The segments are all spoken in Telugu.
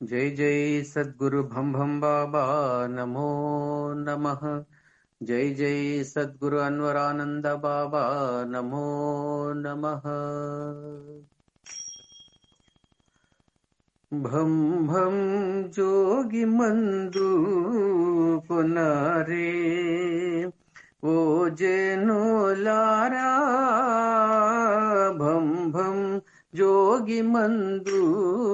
జై జై సద్గురు భం భం బాబా నమో నమ జై జై సద్గురు అన్వరానంద బాబా నమో నమ భం భం జోగి మందు పునరే ఓ జనులారా భం భం జోగి మందు పునరే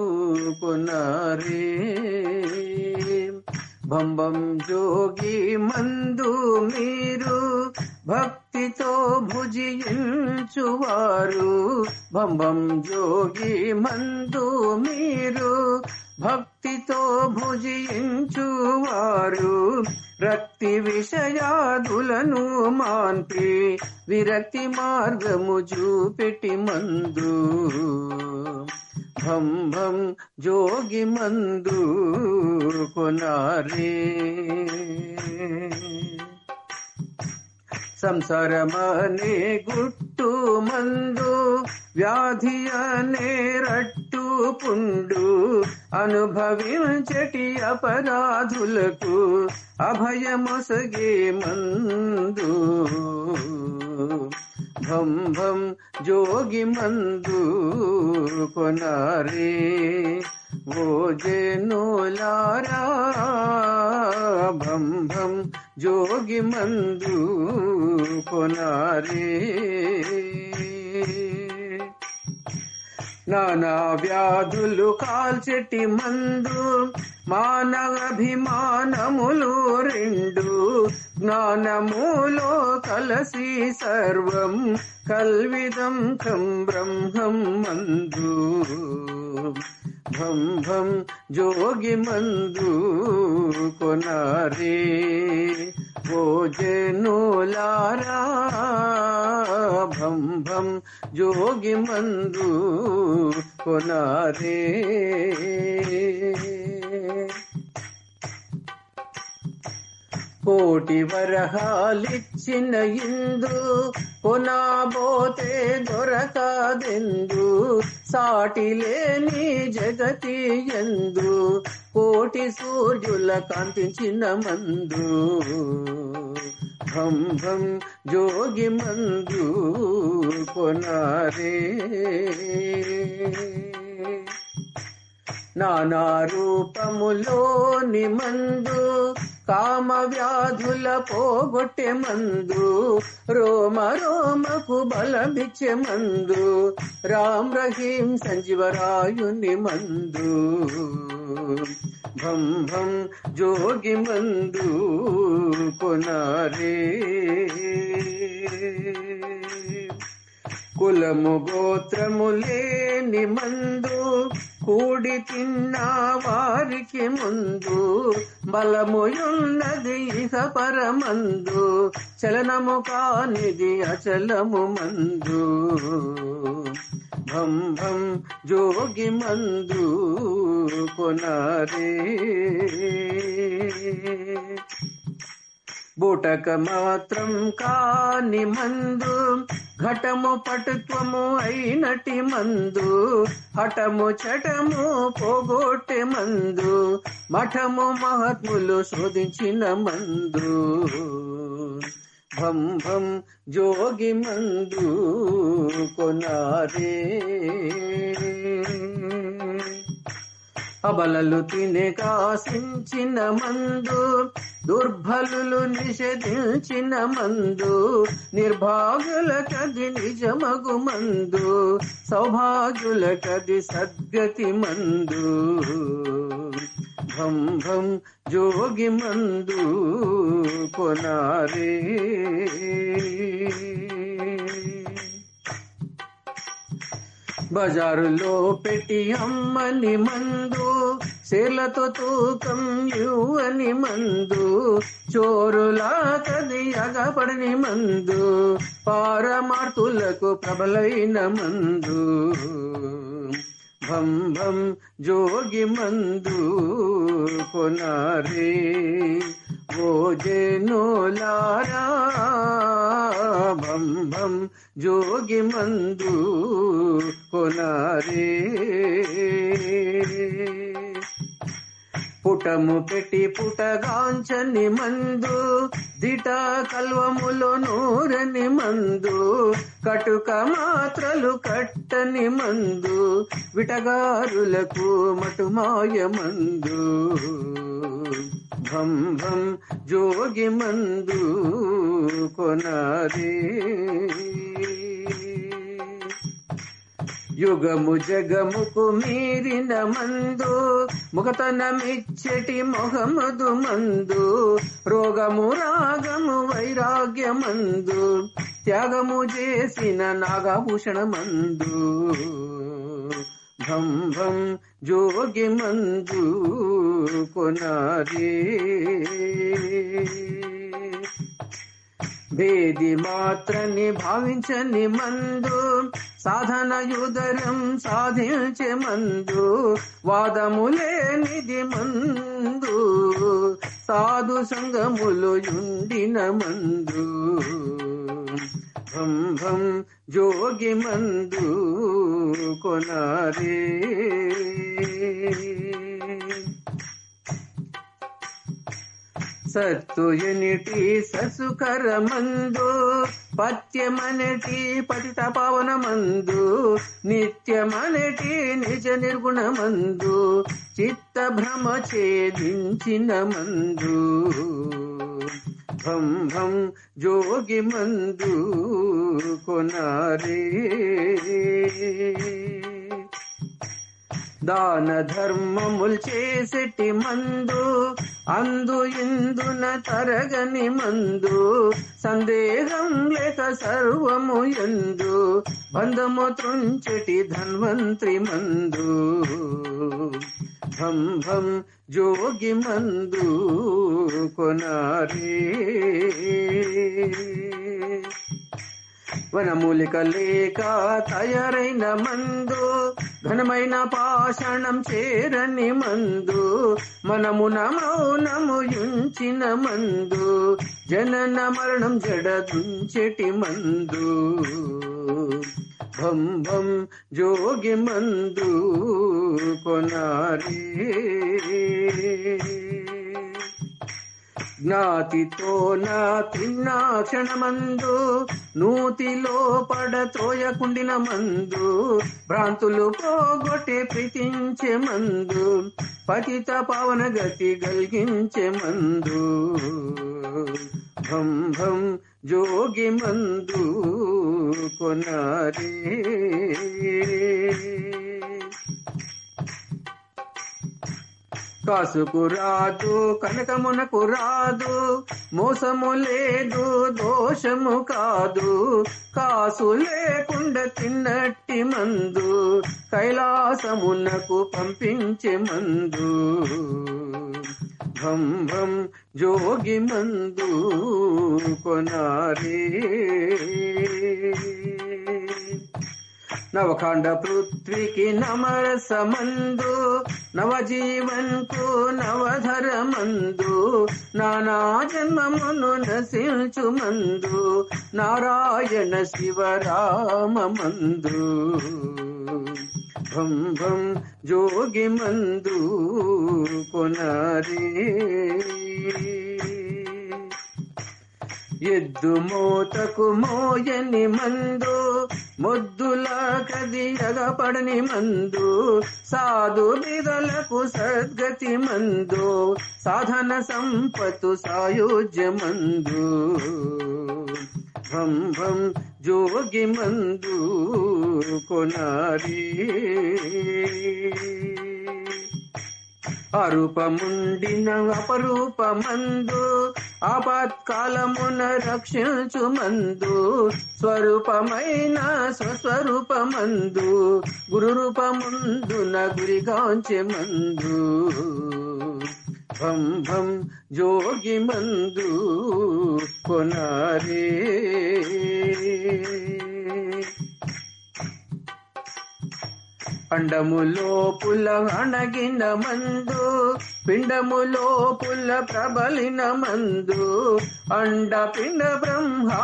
భం భం జోగి మందు మీరు భక్తితో భుజించువారు. భం జోగి మందు మీరు భక్తితో భుజించువారు. రక్తి విషయాదులను మాన్పి విరక్తి మార్గము చూపెట్టి మందు. భం భం జోగి మందు కొనారే. సంసారమనే గుట్టు మందు వ్యాధి అనే రట్టు పుండు అనుభవించటి అపరాధులకు అభయమొసగే మందు. భం భం జోగి మందు కొనారే. ఓ జనులారా భం భం జోగి మందు కొనారే. నానా వ్యాధులు కాల్చెట్టి మందు మానవభిమానములు రెండు జ్ఞానములో కలసి సర్వం కల్విదం కం బ్రహ్మం మందు. భం భం జోగి మందు కొనారే. భోజనులారా భం భం జోగి మందు కొనారే. కోటి వరహాలిచ్చిన ఇందు కొనాబోతే దొరకదెందు సాటి లేని జగతి ఎందు కోటి సూర్యుల కాంతించిన మందు. భం భం జోగి మందు కొనారే. నానా రూపములోని మందు కామ వ్యాధుల పోగొట్టే మందు రోమ రోమకు బలమిచ్చే మందు రామ్ రహీం సంజీవరాయుని మందు. భం భం జోగి మందు కొనారే కులము గోత్రము లేని మందు కూడి తిన్న వారికి ముందు బలముయున్నది ఇహ పరమందు. చలనము కానిది అచలము మందు. భం భం జోగి మందు కొనరే. బూటక మాత్రం కాని మందు ఘటము పటుత్వము అయినటి మందు హఠము చటము పోగొట్టె మందు మఠము మహాత్ములు శోధించిన మందు. భం భం జోగి మందు కొనారే. అబలలు తినే కాసించిన మందు దుర్బలు నిషేధించిన మందు నిర్భాగుల కది నిజమగు మందు సౌభాగ్యుల కది సద్గతి మందు. భం భం జోగి మందు కొనారే. బజారులో పెట్టి అమ్మని మందు సేలతో తూకం యువని మందు చోరులా కది అగపడని మందు పారమార్తులకు ప్రబలైన మందు. భం భం జోగి మందు కొనారే. ఓ జనులారా భం జోగి మందు కొనారే పుటము పెట్టి పుటగాంచని మందు దిట కల్వములో నూరని మందు కటుక మాత్రలు కట్టని మందు విటగారులకు మటుమాయ మందు. భం భం జోగి మందు కొనారే యుగము జగముకు మీరిన మందు ముఖతనమిచ్చటి మొహమ్మదు మందు రోగము రాగము వైరాగ్యమందు త్యాగము చేసిన నాగభూషణ మందు. భం భం జోగి మందు కొనారే భేది మాత్రని భావించని మందు సాధన యుదరం సాధించే మందు వాదములేనిది మందు సాధు సంగములు ఉండిన మందు. భం భం జోగి మందు కొనారే సత్తు ఎనిటి ససుకర మందు పత్యమనటి పతిత పవనమందు నిత్యమనటి నిజ నిర్గుణ మందు చిత్త భ్రమ ఛేదించిన మందు. భం భం జోగి మందు కొనారే దాన ధర్మములు చేసెటి మందు అందు ఇందున తరగని మందు సందేహం లేక సర్వము ఎందు బంధము త్రుంచెటి ధన్వంత్రి మందు. భం భం జోగి మందు కొనారే. వనమూలిక లేక తయారైన మందు ఘనమైన పాషాణం చేరని మందు మనమున మౌనము యుంచిన మందు జనన మరణం జడదుంచెటి మందు. భం భం జోగి మందు కొనారే జ్ఞాతితో నా తిన్నా క్షణమందు నూతిలో పడ త్రోయకుండిన మందు భ్రాంతులు పోగొట్టి ప్రీతించే మందు పతిత పవన గతి గల్గించే మందు. భం భం జోగి మందు కొనారే. కాసుకు రాదు కనకమునకు రాదు మోసము లేదు దోషము కాదు. కాసు లేకుండా తిన్నట్టి మందు కైలాసమునకు పంపించే మందు. భం భం జోగి మందు కొనారే నవకాండ పృథ్వీకి నమరస మందు నవజీవన్కు నవధర మందు నానా జన్మమును నశించు నారాయణ శివరామ మందు భం భం జోగి మందు కొనారే. ఎద్దు మోతకు మోయని మందు మొద్దుల కది అగపడని మందు సాధు బిదలకు సద్గతి మందు సాధన సంపతు సాయుజ్య మందు భం భం జోగి మందు కొనారీ. అరూపముండిన అపరూపమందు ఆపత్కాలమున రక్షించు మందు స్వరూపమైన స్వస్వరూపమందు గురు రూపముందున గురిగాంచె మందు భం భం జోగి మందు కొనారే అండములో పుల్ల అణగిన మందు పిండములో పుల్ల ప్రబలిన మందు అండ పిండ బ్రహ్మాండమంతట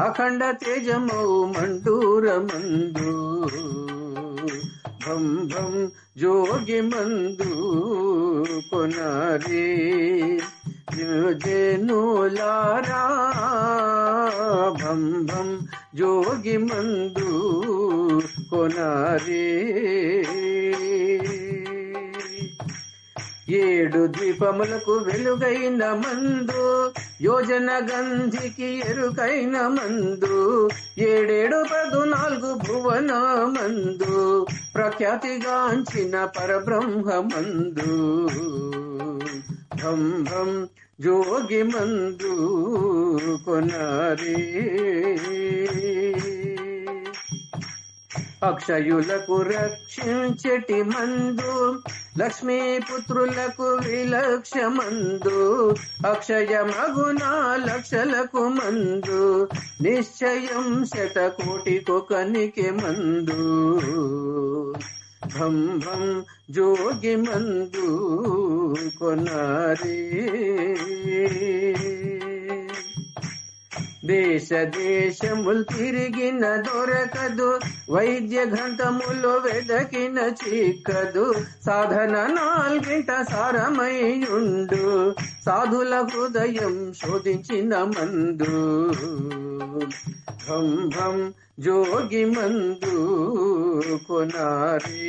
అఖండ తేజమౌ మండూర మందు. భం భం జోగి మందు కొనరే జేనులారా భం భం జోగి మందు కొనారే. ఏడు ద్వీపములకు వెలుగైన మందు యోజన గంధికి ఎరుకైన మందు ఏడేడు పదునాలుగు భువన మందు ప్రఖ్యాతిగాంచిన పరబ్రహ్మ మందు. భం జోగి మందు కొనారే. అక్షయులకు రక్షించటి మందు లక్ష్మీపుత్రులకు విలక్ష మందు అక్షయ మగున లక్షలకు మందు నిశ్చయం శతకోటికొకనికి మందు. భం జోగి మందు కొనారే. దేశ దేశములు తిరిగిన దొరకదు వైద్య గ్రంథములో వెదకిన చిక్కదు సాధన నాల్గింట సారమయుండు సాధుల హృదయం శోధించిన మందు. భం జోగి మందు కొనారీ.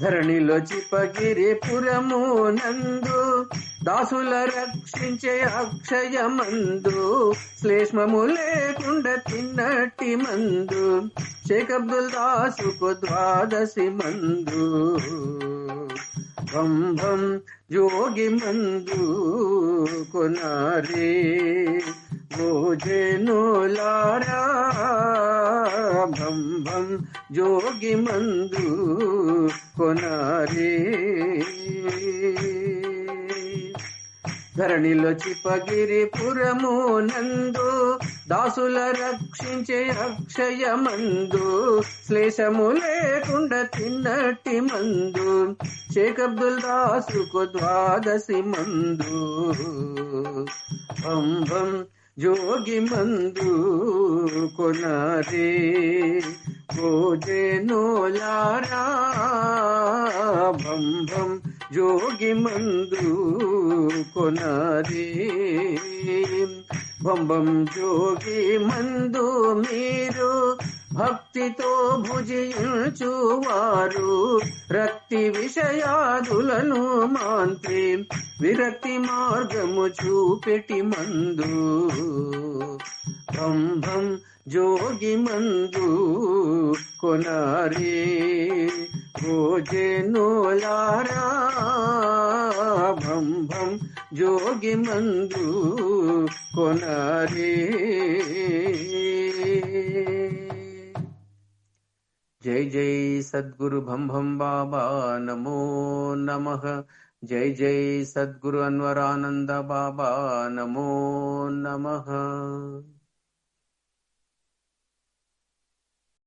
ధరణిలో చిపగిరి పురము నందు దాసుల రక్షించే అక్షయ మందు శ్లేష్మము లేకుండా తిన్నట్టి మందు షేక్ అబ్దుల్ దాసుకు ద్వాదశి మందు. భం భం జోగి మందు కొనారే భోజనులారా భం భం జోగి మందు కొనారే ధరణిలో చిపగిరి పురము నందు దాసుల రక్షించే అక్షయ మందు శ్లేషము లేకుండా తిన్నట్టి మందు షేక్ అబ్దుల్ దాసుకు ద్వాదశి మందు. భం జోగి మందు కొనారే భోజనులారా భం భం జోగి మందు కొనారే బొంబం జోగి మందు మీరు భక్తితో భుజించువారు. రక్తి విషయాదులను మాంత్రి విరక్తి మార్గము చూపెటి మందు. భం భం జోగి మందు కొనారే భోజనులారా భం భం జోగి మందు కొనారే జై జై సద్గురు భం భం బాబా నమో నమః జై జై సద్గురు అన్వరానంద బాబా నమో నమః